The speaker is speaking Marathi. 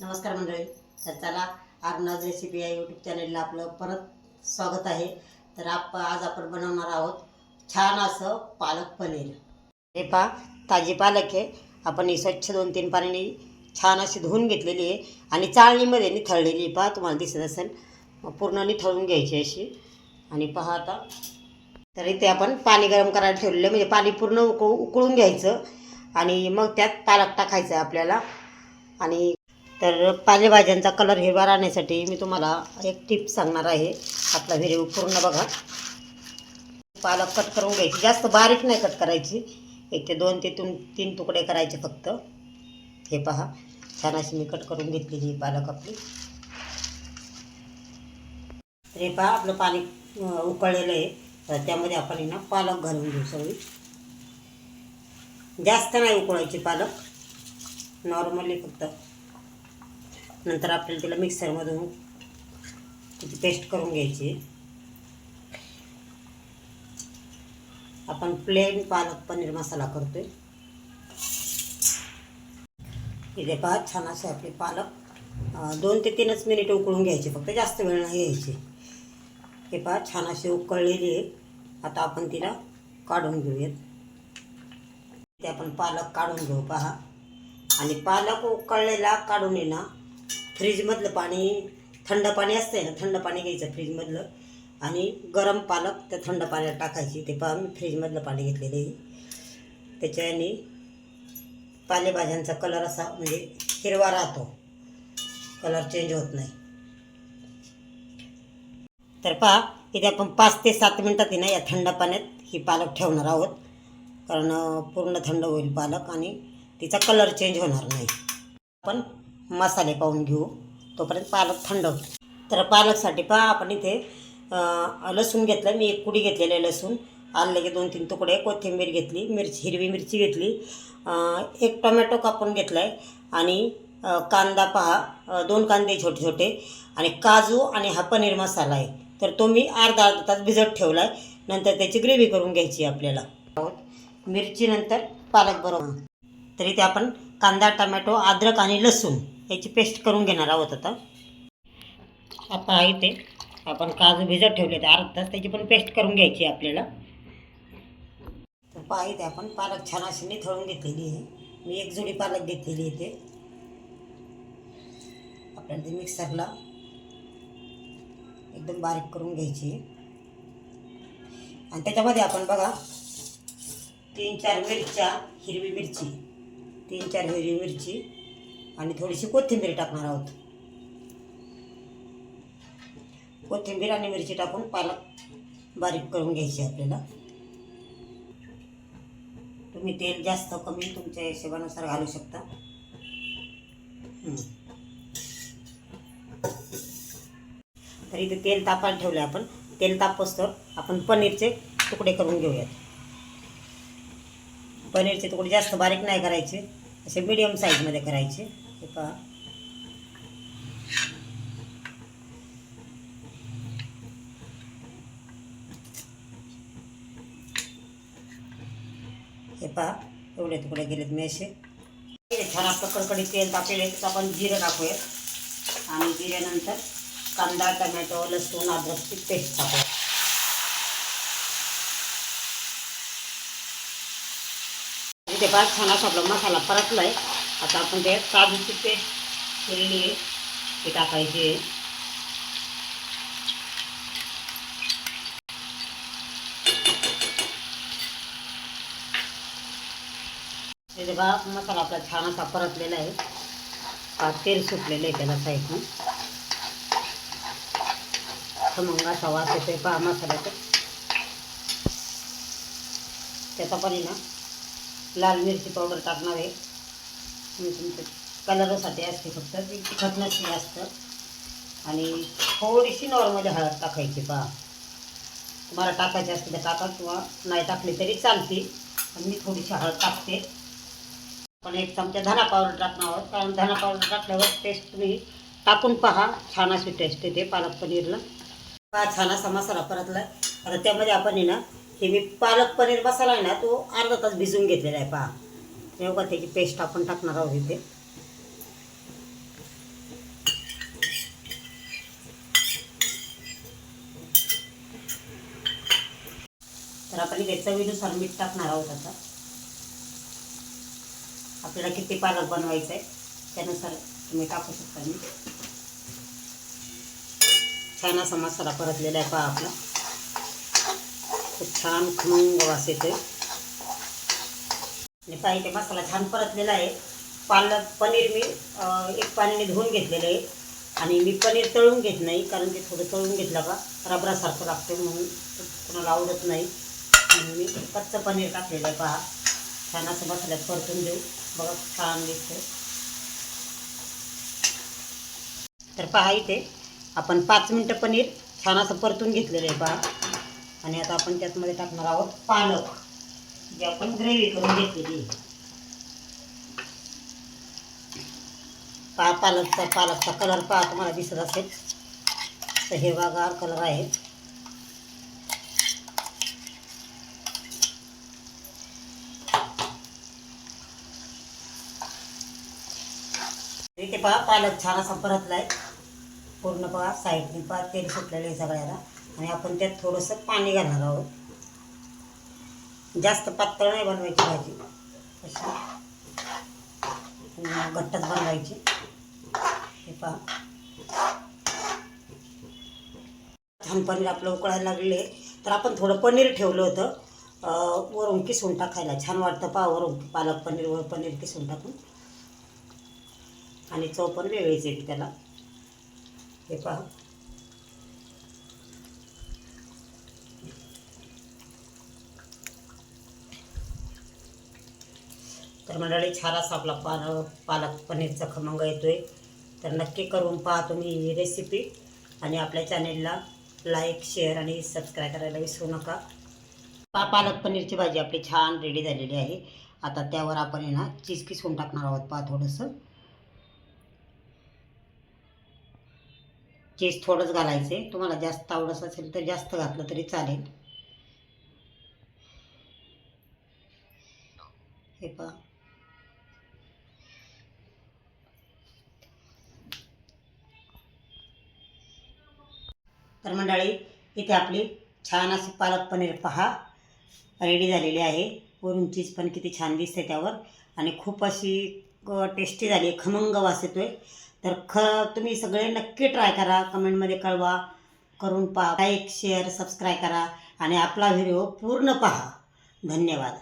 नमस्कार मंडळी. तर चला आरनाज रेसिपी या यूट्यूब चॅनलला आपलं परत स्वागत आहे. तर आप आज आपण बनवणार आहोत छान असं पालक पनीर. हे पहा ताजी पालक आहे. आपण ही स्वच्छ दोन तीन पाण्याने छान अशी धुवून घेतलेली आहे आणि चाळणीमध्ये निथळलेली पहा तुम्हाला दिसत असेल. मग पूर्ण निथळून घ्यायची अशी. आणि पहा आता. तर इथे आपण पाणी गरम करायला ठेवलेलं म्हणजे पाणी पूर्ण उकळू उकळून घ्यायचं. आणि मग त्यात पालक टाकायचं आहे आपल्याला. आणि तर पालेभाज्यांचा कलर हिरवा राहण्यासाठी मी तुम्हाला एक टिप सांगणार आहे. आपला व्हिडिओ पूर्ण बघा. पालक कट करून घ्यायची. जास्त बारीक नाही कट करायची. एक ते दोन ते तीन तीन तुकडे करायचे फक्त. हे पहा. छान अशी मी कट करून घेतलेली ही पालक आपली. तर हे पहा आपलं पाणी उकळलेलं आहे. तर त्यामध्ये आपण हे ना पालक घालून घेऊ सगळी. जास्त नाही उकळायची पालक. नॉर्मली फक्त. नंतर आपल्याला तिला मिक्सरमधून तिची पेस्ट करून घ्यायची. आपण प्लेन पालक पनीर मसाला करतोय. इथे पहा छान असे आपले पालक दोन ते तीनच मिनिट उकळून घ्यायचे फक्त जास्त वेळ नाही यायचे हे पहा छान अशी उकळलेली आहे आता आपण तिला काढून घेऊयात. ते आपण पालक काढून घेऊ पहा. आणि पालक उकळलेला काढून ये ना फ्रीजमधलं पाणी थंड पाणी असतंय ना थंड पाणी घ्यायचं फ्रीजमधलं. आणि गरम पालक त्या थंड पाण्यात टाकायची ते पहा मी फ्रीजमधलं पाणी घेतलेलं आहे त्याच्याने पालेभाज्यांचा कलर असा म्हणजे हिरवा राहतो. कलर चेंज होत नाही. तर पहा इथे आपण पाच ते सात मिनटात ना या थंड पाण्यात ही पालक ठेवणार आहोत. कारण पूर्ण थंड होईल पालक आणि तिचा कलर चेंज होणार नाही. आपण मसाले पाहून घेऊ. तोपर्यंत पालक थंड होतो तर पालकसाठी पहा आपण इथे लसूण घेतलं मी एक कुडी घेतलेलं आहे लसूण. आलं दोन तीन तुकडे. कोथिंबीर घेतली मिरची हिरवी मिरची घेतली. एक टोमॅटो कापून घेतला आहे आणि कांदा पहा दोन कांदे छोटे छोटे. आणि काजू आणि हा पनीर मसाला आहे. तर तो मी अर्धा अर्धा तास भिजत ठेवला आहे नंतर त्याची ग्रेव्ही करून घ्यायची आपल्याला. मिरची नंतर पालक बरोबर. तर इथे आपण कांदा टमॅटो अद्रक आणि लसूण याची पेस्ट करून घेणार आहोत आता. आता इथे आपण काजू भिजत ठेवले तर अर्धा तास त्याची पण पेस्ट करून घ्यायची आहे आपल्याला. तर पहा इथे आपण पालक छान अशी निथळून घेतलेली आहे. मी एक जुडी पालक घेतलेली इथे. आपल्याला ते मिक्सरला एकदम बारीक करून घ्यायची आणि त्याच्यामध्ये आपण बघा तीन चार मिरच्या हिरवी मिरची. तीन चार हिरवी मिरची. आणि थोडीशी कोथिंबीर टाकणार आहोत. कोथिंबीर आणि मिरची टाकून पालक बारीक करून घ्यायची आपल्याला. तुम्ही तेल जास्त कमी तुमच्या हिशोबानुसार घालू शकता. तर इथे तेल तापायला ठेवलं आपण. तेल तापसतर आपण पनीरचे तुकडे करून घेऊयात. पनीरचे तुकडे जास्त बारीक नाही करायचे असे मिडियम साईजमध्ये करायचे. हे पहा हे पहा एवढे तुकडे गेलेत मी असे छान आपलं कडकडीत तेल तापलेले तर आपण जिरं टाकूया आणि जिऱ्यानंतर कांदा टमॅटो लसूण अद्रकची पेस्ट टाकूया ते फार छान असा आपला मसाला परतला आहे आता आपण ते काजूची पेस्ट केलेली आहे. ते टाकायची. आहे इथे बघा मसाला आपला छान असा परतलेला आहे. तेल सुटलेलं आहे त्याला साईडनं. खमंग असा वास येतोय पहा मसाल्याचा. त्याचा पण आहे ना लाल मिरची पावडर टाकणार आहे. मी तुमच्या कलरसाठी असते फक्त. ती तिखट नसते जास्त आणि थोडीशी नॉर्मल हळद टाकायची पहा. तुम्हाला टाकायची असते तर टाका किंवा नाही टाकली तरी चालते पण मी थोडीशी हळद टाकते. पण एक चमचा धना पावडर टाकणार आहोत. कारण धना पावडर टाकल्यावर टेस्ट तुम्ही टाकून पहा. छान अशी टेस्ट येते पालक पनीरला. पहा छान असा मसाला परतला आता त्यामध्ये आपण आहे ना हे मी पालक पनीर मसाला आहे ना तो अर्धा तास भिजून घेतलेला आहे पहा. तेव्हा त्याची पेस्ट आपण टाकणार आहोत इथे. तर आपण इथे चवीनुसार मीठ टाकणार आहोत आता. आपल्याला किती पालक बनवायचं आहे त्यानुसार तुम्ही टाकू शकता मी छान असा मसाला परतलेला आहे पहा आपला. खूप छान खुंग वास येते पहा इथे मसाला छान परतलेला आहे. पालक पनीर मी एक पाण्याने धुवून घेतलेलं आहे. आणि मी पनीर तळून घेत नाही कारण ते थोडं तळून घेतलं का रबरासारखं लागतं म्हणून कोणाला आवडत नाही. म्हणून मी कच्चं पनीर टाकलेलं आहे पहा. छान असं मसाल्यात परतून देऊ बघा छान दिसतं तर पहा इथे आपण पाच मिनटं पनीर छान असं परतून घेतलेलं आहे पहा. आणि आता आपण त्यातमध्ये टाकणार आहोत पालक. जी आपण ग्रेव्ही करून घेतलेली पा पालकचा पालकचा कलर पहा तुम्हाला दिसत असेल. तर हिरवागार कलर आहे. इथे पहा पालक छान असा परतलाय. पूर्ण पहा साईडने पहा तेल सुटलेलं आहे सगळ्याला. आणि आपण त्यात थोडंसं पाणी घालणार आहोत. जास्त पातळ नाही बनवायची भाजी. अशी. घट्टच बनवायची. हे पहा. छान पनीर आपलं उकळायला लागले. तर आपण थोडं पनीर ठेवलं होतं. वरून किसून टाकायला. छान वाटतं पा वरून. पालक पनीर वर पनीर किसून टाकून. आणि चव पण वेगळीच येते त्याला. हे पहा. तर मंडळी छान असा आपला पाल पालक पनीरचा खमंग येतोय. तर नक्की करून पहा तुम्ही ही रेसिपी आणि आपल्या चॅनेलला लाईक शेअर आणि सबस्क्राईब करायला विसरू नका. पा पालक पनीरची भाजी आपली छान रेडी झालेली आहे. आता त्यावर आपण आहे ना चीज किसून टाकणार आहोत. पहा थोडंसं. चीज थोडंच घालायचं. आहे तुम्हाला जास्त आवडत असेल तर जास्त घातलं तरी चालेल. हे पहा. तर मंडळी इथे आपली छान अशी पालक पनीर पहा. रेडी झालेली आहे. वरून चीज पण किती छान दिसते त्यावर. आणि खूप अशी टेस्टी झाली आहे. खमंग वास येतो आहे तर ख तुम्ही सगळे नक्की ट्राय करा. कमेंटमध्ये कळवा. करून पहा. लाईक शेअर सबस्क्राईब करा. आणि आपला व्हिडिओ पूर्ण पहा. धन्यवाद.